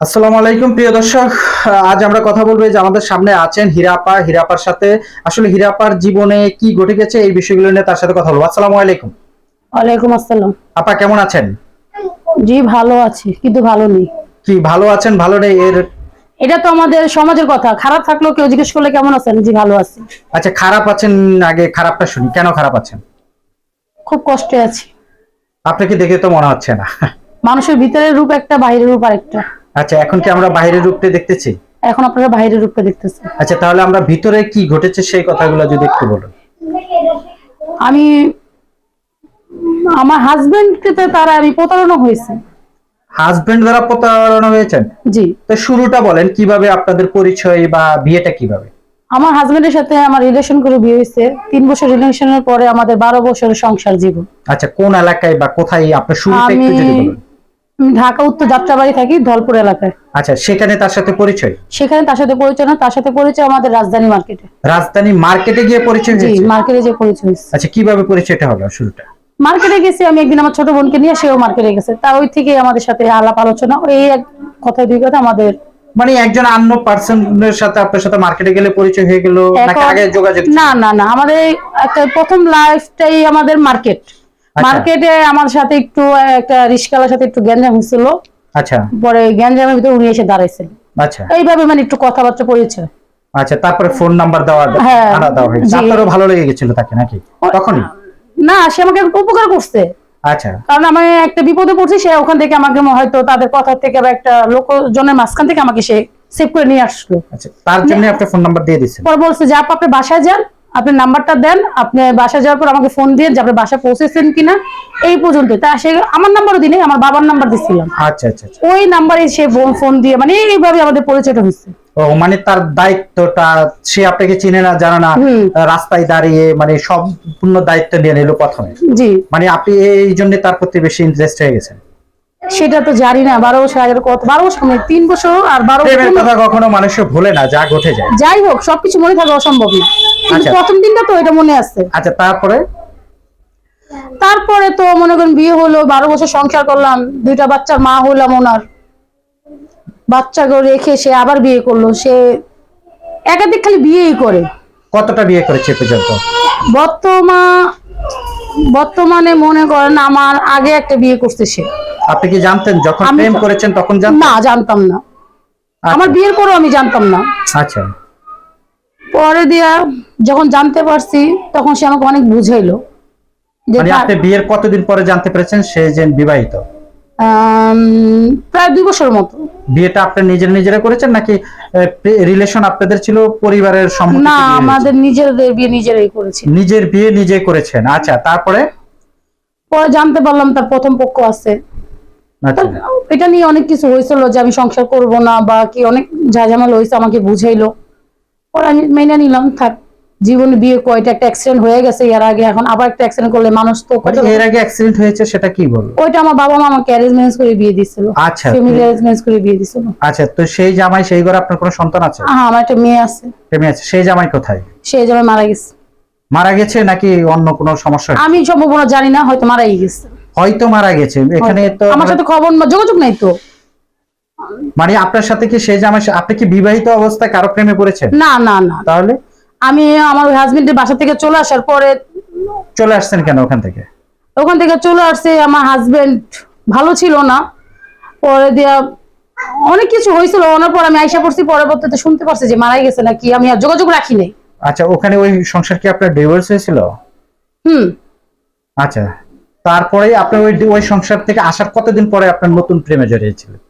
আসসালামু আলাইকুম প্রিয় দর্শক। আজ আমরা কথা বলব যে আমাদের সামনে আছেন হিরাপা। হিরাপার সাথে আসলে হিরাপার জীবনে কি ঘটে গেছে এই বিষয়গুলো নিয়ে তার সাথে কথা বলব। আসসালামু আলাইকুম। ওয়ালাইকুম আসসালাম। আপা কেমন আছেন? জি ভালো আছি কিন্তু ভালো নেই। কি ভালো আছেন? ভালো নেই? এর এটা তো আমাদের সমাজের কথা। খারাপ থাকলেও কেউ জিজ্ঞেস করলে কেমন আছেন? জি ভালো আছি। আচ্ছা খারাপ আছেন আগে? খারাপটা শুনি। কেন খারাপ আছেন? খুব কষ্টে আছি। আপনাকে দেখে তো মনে হচ্ছে না। মানুষের ভিতরের রূপ একটা বাইরের রূপ আরেকটা। আচ্ছা এখন কি আমরা বাইরের রূপটা দেখতেছি? এখন আপনারা বাইরের রূপটা দেখতেছেন। আচ্ছা তাহলে আমরা ভিতরে কি ঘটেছে সেই কথাগুলো যদি একটু বলুন। আমি আমার হাজবেন্ডকে তারা আমি প্রতারণা হয়েছে। হাজবেন্ড দ্বারা প্রতারণা হয়েছেন? জি। তো শুরুটা বলেন কীভাবে আপনাদের পরিচয় বা বিয়েটা কীভাবে? আমার হাজবেন্ডের সাথে আমার রিলেশন করে বিয়ে হয়েছে। তিন বছর রিলেশনের পরে আমাদের বারো বছরের সংসার জীবন। আচ্ছা কোন এলাকায় বা কোথায়? আপনার শুরুটা একটু যদি বলুন। ঢাকা উত্তর যাত্রাবাড়ি থাকি ধলপুর এলাকায়। আচ্ছা সেখানে তার সাথে পরিচয়? সেখানে তার সাথে পরিচয় না তার সাথে পরিচয় আমাদের রাজধানী মার্কেটে। রাজধানী মার্কেটে গিয়ে পরিচয় জি মার্কেটে যে পরিচয়। আচ্ছা কীভাবে পরিচয়টা হলো শুরুটা? মার্কেটে গেছি আমি একদিন আমার ছোট বোনকে নিয়ে সেও মার্কেটে গেছে। তা ওই থেকে আমাদের সাথে আলাপ আলোচনা এই এক কথায় দুই কথা আমাদের মানে একজন অন্য পার্সনের সাথে আপনার সাথে মার্কেটে গেলে পরিচয় হয়ে গেল নাকি আগে যোগাযোগ না না না আমাদের একটা প্রথম লাইফটাই আমাদের মার্কেট। মার্কেটে আমার সাথে একটু একটা রিস্কালার সাথে একটু গ্যাঞ্জাম হয়েছিল। আচ্ছা। পরে গ্যাঞ্জামের ভিতরে উনি এসে দাঁড়াইছিল আচ্ছা। এইভাবে মানে একটু কথাবার্তা পরিচয় আচ্ছা তারপরে ফোন নাম্বার দেওয়া হ্যাঁ, আনা দেওয়া হয়েছে। আপনারও ভালো লেগে গেছিল তাকে নাকি? তখনই? না সে আমাকে উপকার করছে। আচ্ছা। কারণ আমি একটা বিপদে পড়ছি সে ওখান থেকে আমাকে হয়তো তাদের কথা থেকে বা একটা লোকজনের মাঝখান থেকে আমাকে সে সেভ করে নিয়ে আসলো। আচ্ছা তার জন্য আপনি ফোন নাম্বার দিয়ে দিচ্ছেন। পরে বলছে যে আপু আপনি বাসায় যান আপনি নাম্বারটা দেন আপনি বাসায় যাওয়ার পর আমাকে ফোন দিয়ে যে আপনি বাসায় পৌঁছেছেন কিনা এই পর্যন্ত তা সে আমার নাম্বারও দিনে আমার বাবার নাম্বার দিছিলাম। আচ্ছা আচ্ছা আচ্ছা। ওই নাম্বারে সে ফোন দিয়ে মানে এইভাবে আমাদের পরিচয়টা হয়েছে। ও মানে তার দায়িত্বটা সে আপনাকে চিনে না জানে না রাস্তায় দাঁড়িয়ে মানে সম্পূর্ণ দায়িত্ব নিয়ে নিল প্রথমে। জি। মানে আপনি এই জন্য তার প্রতি বেশি ইন্টারেস্ট হয়ে গেছেন। সেটা তো জানি না বারো বছর আগের কত বারো বছর মানে তিন বছর আর বারো বছর কথা কখনো মানুষের ভুলে না যা ঘটে যায়। যাই হোক সবকিছু মনে থাকা অসম্ভব না কিন্তু আচ্ছা। প্রথম দিনটা তো এটা মনে আছে। আচ্ছা তারপরে? তারপরে তো মনে করেন বিয়ে হলো বারো বছর সংসার করলাম দুইটা বাচ্চার মা হলাম ওনার। বাচ্চাকে রেখে সে আবার বিয়ে করল সে একাধিক খালি বিয়েই করে। কতটা বিয়ে করেছে পর্যন্ত? বর্তমান বর্তমানে মনে করেন আমার আগে একটা বিয়ে করছে সে। আপনি কি জানতেন যখন প্রেম করেছেন তখন জানতেন? না জানতাম না। আমার বিয়ের পরেও আমি জানতাম না। আচ্ছা। পরে দিয়া যখন জানতে পারছি তখন সে আমাকে অনেক বুঝাইলো। মানে আপনি বিয়ের কতদিন পরে জানতে পেরেছেন সে যে বিবাহিত? প্রায় দুই বছর মতো। বিয়েটা আপনি নিজের নিজেরা করেছেন নাকি রিলেশন আপনাদের ছিল পরিবারের সম্মতিতে না আমাদের নিজেদের বিয়ে নিজেরাই করেছি। নিজের বিয়ে নিজে করেছেন। আচ্ছা তারপরে? পরে জানতে পারলাম তার প্রথম পক্ষ আছে। আচ্ছা এটা নিয়ে অনেক কিছু হয়েছিল যে আমি সংসার করব না বা কি অনেক ঝাঝামেলা হয়েছে আমাকে বুঝাইলো। পরে আমি মেনে নিলাম থাক জীবনে বিয়ে কয়টা একটা অ্যাক্সিডেন্ট হয়ে গেছে এর আগে এখন আবার একটা অ্যাক্সিডেন্ট করলে মানুষ তো মানে এর আগে অ্যাক্সিডেন্ট হয়েছে সেটা কি বলব ওইটা আমার বাবা মা আমাকে করে বিয়ে দিছিল আচ্ছা। ফ্যামিলি করে বিয়ে দিছিল আচ্ছা তো সেই জামাই সেই ঘরে আপনার কোনো সন্তান আছে? হ্যাঁ আমার একটা মেয়ে আছে। প্রেমে আছে সেই জামাই কোথায়? সে যেন মারা গেছে। মারা গেছে নাকি অন্য কোনো সমস্যা? আমি সম্ভাবনা জানি না হয়তো মারাই গেছে। হয়তো মারা গেছে। এখানে তো আমার সাথে খবর যোগাযোগ নাই তো। মানে আপনার সাথে কি সেই আমার আপনি কি বিবাহিত অবস্থায় কারও প্রেমে পড়েছেন? না না না। তাহলে? আমি আমার হাজবেন্ডের বাসা থেকে চলে আসার পরে চলে আসছেন কেন ওখান থেকে? ওখান থেকে চলে আসছে আমার হাজবেন্ড ভালো ছিল না। পরে দিয়া অনেক কিছু হয়েছিল ওনার পর আমি আইসা পড়ছি পরবর্তীতে শুনতে পারছি যে মারাই গেছে নাকি আমি আর যোগাযোগ রাখি নাই। আচ্ছা ওখানে ওই সংসার কি আপনার ডিভোর্স হয়েছিল? হুম। আচ্ছা। তারপরে আপনার ওই ওই সংসার থেকে আসার কতদিন পরে আপনার নতুন প্রেমে জড়িয়েছিলেন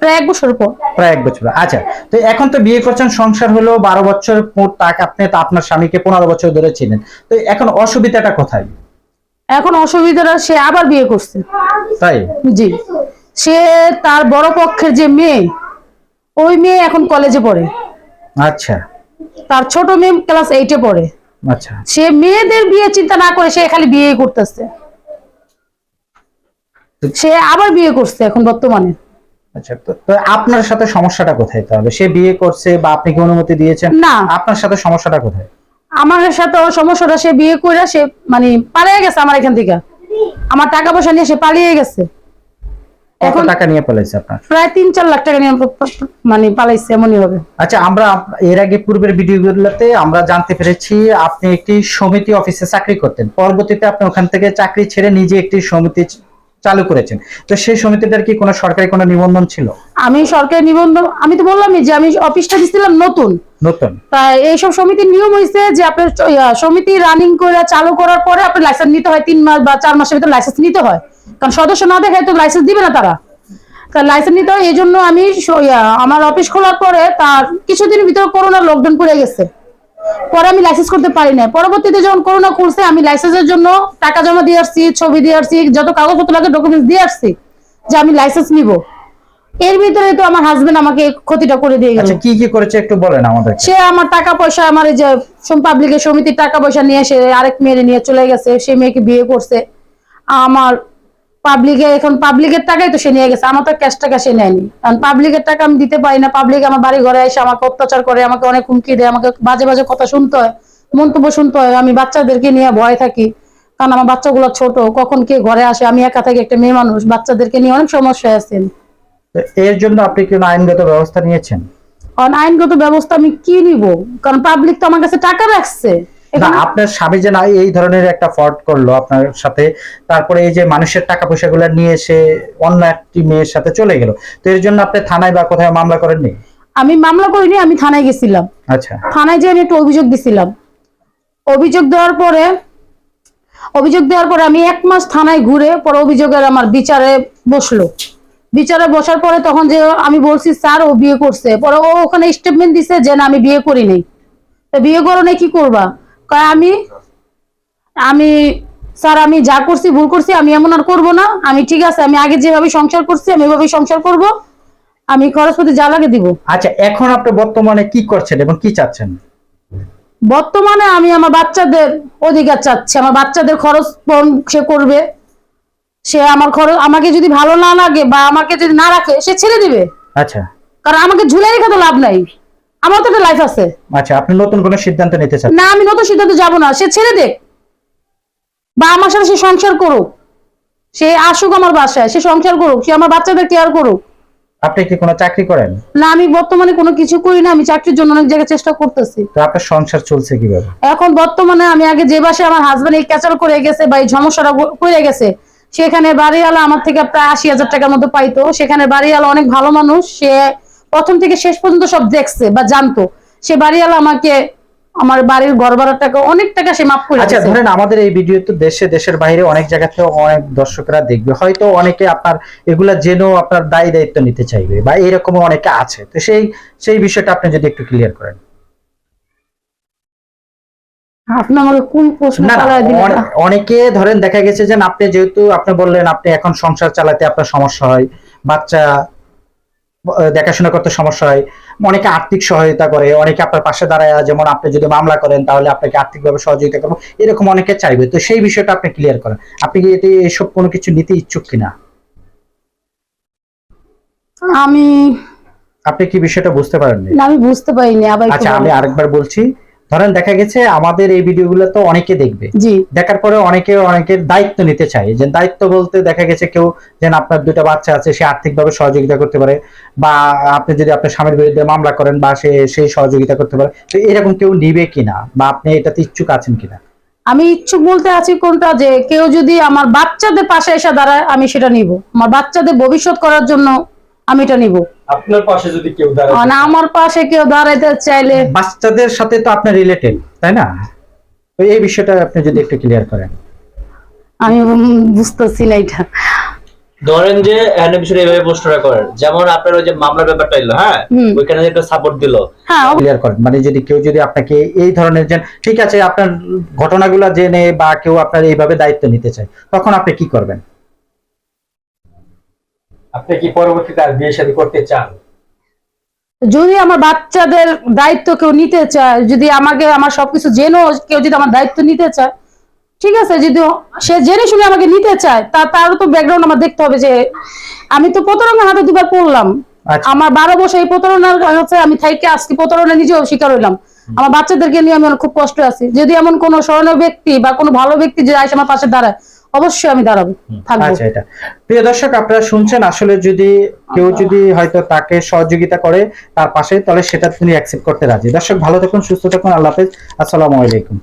প্রায় এক বছর পর। প্রায় এক বছর আচ্ছা তো এখন তো বিয়ে করছেন সংসার হলো বারো বছর তাক আপনি তো আপনার স্বামীকে পনেরো বছর ধরে ছিলেন তো এখন অসুবিধাটা কোথায়? এখন অসুবিধাটা সে আবার বিয়ে করছে। তাই? জি। সে তার বড় পক্ষের যে মেয়ে ওই মেয়ে এখন কলেজে পড়ে। আচ্ছা। তার ছোট মেয়ে ক্লাস এইটে পড়ে। আচ্ছা। সে মেয়েদের বিয়ে চিন্তা না করে সে খালি বিয়ে করতেছে। সে আবার বিয়ে করছে এখন বর্তমানে। আচ্ছা তো আপনার সাথে সমস্যাটা কোথায় তাহলে? সে বিয়ে করছে বা আপনি কি অনুমতি দিয়েছেন? না। আপনার সাথে সমস্যাটা কোথায়? আমার সাথে সমস্যাটা সে বিয়ে করে সে মানে পালিয়ে গেছে আমার এখান থেকে। আমার টাকা পয়সা নিয়ে সে পালিয়ে গেছে। কত টাকা নিয়ে পালাইছে আপনার? প্রায় তিন চার লাখ টাকা নিয়ে মানে পালাইছে এমনই হবে। আচ্ছা আমরা এর আগে পূর্বের ভিডিওগুলোতে আমরা জানতে পেরেছি আপনি একটি সমিতি অফিসে চাকরি করতেন। পরবর্তীতে আপনি ওখান থেকে চাকরি ছেড়ে নিজে একটি সমিতি চালু করেছেন। তো সেই সমিতিটার কি কোনো সরকারি কোনো নিবন্ধন ছিল? আমি সরকারি নিবন্ধন আমি তো বললামই যে আমি অফিসটা দিছিলাম নতুন। নতুন? তাই এইসব সমিতির নিয়ম হয়েছে যে আপনার সমিতি রানিং করে চালু করার পরে আপনার লাইসেন্স নিতে হয় তিন মাস বা চার মাসের ভিতরে লাইসেন্স নিতে হয়। কারণ সদস্য না দেখায় তো লাইসেন্স দিবে না তারা। তা লাইসেন্স নিতে হয় এই জন্য আমি আমার অফিস খোলার পরে তার কিছুদিনের ভিতরে করোনা লকডাউন পড়ে গেছে। পরে আমি লাইসেন্স করতে পারি না পরবর্তীতে যখন করোনা করছে আমি লাইসেন্সের জন্য টাকা জমা দিয়ে আসছি ছবি দিয়ে আসছি যত কাগজপত্র লাগে ডকুমেন্টস দিয়ে আসছি যে আমি লাইসেন্স নিব। এর ভিতরে তো আমার হাজবেন্ড আমাকে ক্ষতিটা করে দিয়ে গেল। আচ্ছা কি কি করেছে একটু বলেন আমাদের সে আমার টাকা পয়সা আমার এই যে পাবলিকের সমিতির টাকা পয়সা নিয়ে সে আরেক মেয়ে নিয়ে চলে গেছে সে মেয়েকে বিয়ে করছে। আমার পাবলিকে এখন পাবলিকের টাকাই তো সে নিয়ে গেছে। আমার তো ক্যাশ টাকা সে নেয়নি। কারণ পাবলিকের টাকা আমি দিতে পারি না। পাবলিক আমার বাড়ি ঘরে এসে আমাকে অত্যাচার করে আমাকে অনেক হুমকি দেয় আমাকে বাজে বাজে কথা শুনতে হয় মন্তব্য শুনতে হয়। আমি বাচ্চাদেরকে নিয়ে ভয় থাকি। কারণ আমার বাচ্চাগুলো ছোট কখন কে ঘরে আসে? আমি একা থাকি একটা মেয়ে মানুষ বাচ্চাদেরকে নিয়ে অনেক সমস্যায় আছেন এর জন্য আপনি কি আইনগত ব্যবস্থা নিয়েছেন? আইনগত ব্যবস্থা আমি কি নিব? কারণ পাবলিক তো আমার কাছে টাকা রাখছে। না আপনার স্বামী যে না এই ধরনের একটা ফ্রড করল আপনার সাথে তারপরে এই যে মানুষের টাকা পয়সাগুলো নিয়ে এসে অন্য একটি মেয়ের সাথে চলে গেল। তো এর জন্য আপনি থানায় বা কোথায় মামলা করেননি? আমি মামলা করিনি আমি থানায় গেছিলাম। আচ্ছা। থানায় যে আমি একটা অভিযোগ দিছিলাম। অভিযোগ দেওয়ার পরে অভিযোগ দেওয়ার পরে আমি এক মাস থানায় ঘুরে পরে অভিযোগের আমার বিচারে বসল। বিচারে বসার পরে তখন যে আমি বলছি স্যার ও বিয়ে করছে। পরে ও ওখানে স্টেটমেন্ট দিছে যে না আমি বিয়ে করি নাই বিয়ে করো নাই কি করবা? কয় আমি? আমি স্যার আমি যা করছি ভুল করছি আমি এমন আর করব না। আমি ঠিক আছে আমি আগে যেভাবে সংসার করছি আমি ওইভাবেই সংসার করব। আমি খরচপাতি যা লাগে দিব। আচ্ছা এখন আপনি বর্তমানে কি করছেন এবং কি চাচ্ছেন? বর্তমানে আমি আমার বাচ্চাদের অধিকার চাচ্ছি। আমার বাচ্চাদের খরচ সে করবে। সে আমার খরচ আমাকে যদি ভালো না লাগে বা আমাকে যদি না রাখে সে ছেড়ে দিবে। আচ্ছা। কারণ আমাকে ঝুলে রেখে তো লাভ নাই। আমার তো একটা লাইফ আছে। আচ্ছা আপনি নতুন কোনো সিদ্ধান্ত নিতে চান? না আমি নতুন সিদ্ধান্ত যাব না। সে ছেড়ে দেখ বা আমার সাথে সে সংসার করুক। সে আসুক আমার বাসায় সে সংসার করুক সে আমার বাচ্চাদের কেয়ার করুক। আপনি কি কোনো চাকরি করেন? না আমি বর্তমানে কোনো কিছু করি না আমি চাকরির জন্য অনেক জায়গায় চেষ্টা করতেছি। তো আপনার সংসার চলছে কীভাবে? এখন বর্তমানে আমি আগে যে বাসায় আমার হাজবেন্ড এই ক্যাচাল করে গেছে বা এই সমস্যাটা করে গেছে সেখানে বাড়িওয়ালা আমার থেকে প্রায় আশি হাজার টাকার মতো পাইতো। সেখানে বাড়িওয়ালা অনেক ভালো মানুষ সে প্রথম থেকে শেষ পর্যন্ত সব দেখছে বা জানতো। সে বাড়িওয়ালা আমাকে আমার বাড়ির ঘর ভাড়ার টাকা অনেক টাকা সে মাফ করে আচ্ছা ধরেন আমাদের এই ভিডিও তো দেশে দেশের বাইরে অনেক জায়গাতে অনেক দর্শকরা দেখবে। হয়তো অনেকে আপনার এগুলা জেনেও আপনার দায়ী দায়িত্ব নিতে চাইবে বা এরকম অনেকে আছে। তো সেই সেই বিষয়টা আপনি যদি একটু ক্লিয়ার করেন। আপনি আমাকে কোন প্রশ্ন অনেকে ধরেন দেখা গেছে যে আপনি যেহেতু আপনি বললেন আপনি এখন সংসার চালাতে আপনার সমস্যা হয় বাচ্চা দেখাশোনা করতে সমস্যা হয়। অনেকে আর্থিক সহায়তা করে অনেকে আপনার পাশে দাঁড়ায় যেমন আপনি যদি মামলা করেন তাহলে আপনাকে আর্থিকভাবে সহযোগিতা করব। এরকম অনেকে চাইবে। তো সেই বিষয়টা আপনি ক্লিয়ার করেন। আপনি কি এতে এসব কোনো কিছু নিতে ইচ্ছুক কিনা? আমি আপনি কি বিষয়টা বুঝতে পারেননি? না, আমি বুঝতে পারিনি আবার আচ্ছা আমি আরেকবার বলছি। ধরেন দেখা গেছে আমাদের এই ভিডিওগুলো তো অনেকে দেখবে। জি। দেখার পরে অনেকে অনেকের দায়িত্ব নিতে চায়। যে দায়িত্ব বলতে দেখা গেছে কেউ যেন আপনার দুটো বাচ্চা আছে সে আর্থিকভাবে সহযোগিতা করতে পারে বা আপনি যদি আপনার স্বামীর বিরুদ্ধে মামলা করেন বা সে সেই সহযোগিতা করতে পারে। তো এরকম কেউ নিবে কিনা বা আপনি এটাতে ইচ্ছুক আছেন কিনা? আমি ইচ্ছুক বলতে আছি কোনটা? যে কেউ যদি আমার বাচ্চাদের পাশে এসে দাঁড়ায় আমি সেটা নিব। আমার বাচ্চাদের ভবিষ্যৎ করার জন্য আমি এটা নিব। আপনার পাশে যদি কেউ দাঁড়ায় আর আমার পাশে কেউ দাঁড়াইতে চাইলে বাচ্চাদের সাথে তো আপনার রিলেটেড তাই না? তো এই বিষয়টা আপনি যদি একটু ক্লিয়ার করেন। আমি বুঝতেছি না এটা। ধরেন যে এখানে বিষয়টা এইভাবে প্রশ্নটা করেন। যেমন আপনার ওই যে মামলার ব্যাপারটা এলো হ্যাঁ? ওইখানে যে একটা সাপোর্ট দিল। হ্যাঁ ক্লিয়ার করেন। মানে যদি কেউ যদি আপনাকে এই ধরনের যে ঠিক আছে আপনার ঘটনাগুলো জেনে বা কেউ আপনার এইভাবে দায়িত্ব নিতে চায় তখন আপনি কি করবেন? আপনি কি পরবর্তীতে আর বিয়ে শাদী করতে চান? যদি আমার বাচ্চাদের দায়িত্ব কেউ নিতে চায় যদি আমাকে আমার সবকিছু জেনেও কেউ যদি আমার দায়িত্ব নিতে চায় ঠিক আছে যদি সে জেনে শুনে আমাকে নিতে চায় তা তারও তো ব্যাকগ্রাউন্ড আমার দেখতে হবে যে আমি তো প্রতারণার হাতে দুবার পড়লাম। আচ্ছা। আমার বারো বছর এই প্রতারণার হচ্ছে আমি থাইকে আজকে প্রতারণা নিজেও শিকার হইলাম। আমার বাচ্চাদেরকে নিয়ে আমি খুব কষ্ট আছি। যদি এমন কোনো স্মরণীয় ব্যক্তি বা কোনো ভালো ব্যক্তি যে আসে আমার পাশে দাঁড়ায় অবশ্যই আমি দাঁড়াবো থাকব। আচ্ছা এটা। প্রিয় দর্শক আপনারা শুনছেন আসলে যদি কেউ যদি হয়তো তাকে সহযোগিতা করে তার পাশে তাহলে সেটা তিনি অ্যাকসেপ্ট করতে রাজি। দর্শক ভালো থাকুন সুস্থ থাকুন আল্লাহ হাফেজ। আসসালামু আলাইকুম।